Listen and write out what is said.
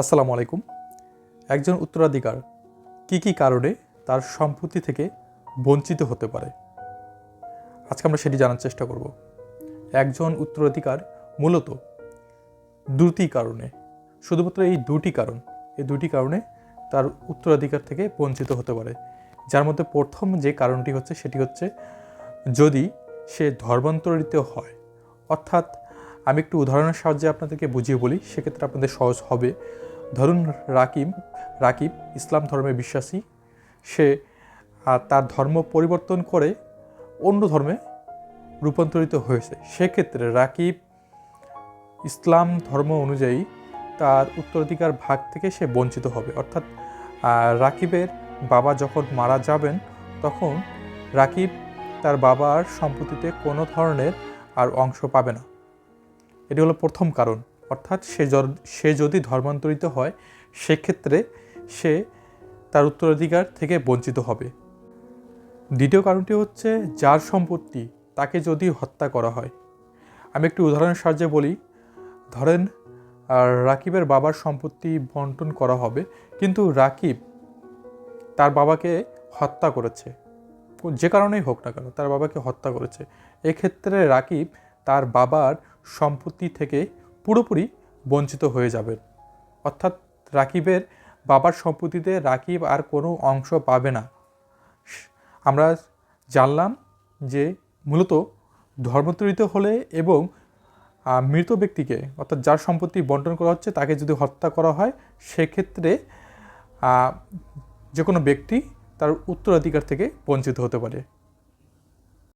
আসসালামু আলাইকুম। একজন উত্তরাধিকার কি কি কারণে তার সম্পত্তি থেকে বঞ্চিত হতে পারে? আজকে আমরা সেটি জানার চেষ্টা করব। একজন উত্তরাধিকার মূলত দুটি কারণে, শুধুমাত্র এই দুটি কারণ, এই দুটি কারণে তার উত্তরাধিকার থেকে বঞ্চিত হতে পারে। যার মধ্যে প্রথম যে কারণটি হচ্ছে সেটি হচ্ছে যদি সে ধর্মান্তরিত হয়, অর্থাৎ আমি একটু উদাহরণের সাহায্যে আপনাদেরকে বুঝিয়ে বলি, সেক্ষেত্রে আপনাদের সহজ হবে। ধরুন রাকিব রাকিব ইসলাম ধর্মে বিশ্বাসী। সে তার ধর্ম পরিবর্তন করে অন্য ধর্মে রূপান্তরিত হয়েছে। সেক্ষেত্রে রাকিব ইসলাম ধর্ম অনুযায়ী তার উত্তরাধিকার ভাগ থেকে সে বঞ্চিত হবে। অর্থাৎ রাকিবের বাবা যখন মারা যাবেন, তখন রাকিব তার বাবার সম্পত্তিতে কোনো ধরনের আর অংশ পাবে না। এটি হলো প্রথম কারণ। অর্থাৎ সে সে যদি ধর্মান্তরিত হয়, সেক্ষেত্রে সে তার উত্তরাধিকার থেকে বঞ্চিত হবে। দ্বিতীয় কারণটি হচ্ছে যার সম্পত্তি তাকে যদি হত্যা করা হয়। আমি একটি উদাহরণের সাহায্যে বলি, ধরেন রাকিবের বাবার সম্পত্তি বন্টন করা হবে, কিন্তু রাকিব তার বাবাকে হত্যা করেছে। যে কারণেই হোক না কেন, তার বাবাকে হত্যা করেছে। এক্ষেত্রে রাকিব তার বাবার সম্পত্তি থেকে পুরোপুরি বঞ্চিত হয়ে যাবেন অর্থাৎ রাকিবের বাবার সম্পত্তিতে রাকিব আর কোনো অংশ পাবে না। আমরা জানলাম যে মূলত ধর্মতরিত হলে এবং মৃত ব্যক্তিকে, অর্থাৎ যার সম্পত্তি বন্টন করা হচ্ছে তাকে যদি হত্যা করা হয়, সেক্ষেত্রে যে কোনো ব্যক্তি তার উত্তরাধিকার থেকে বঞ্চিত হতে পারে।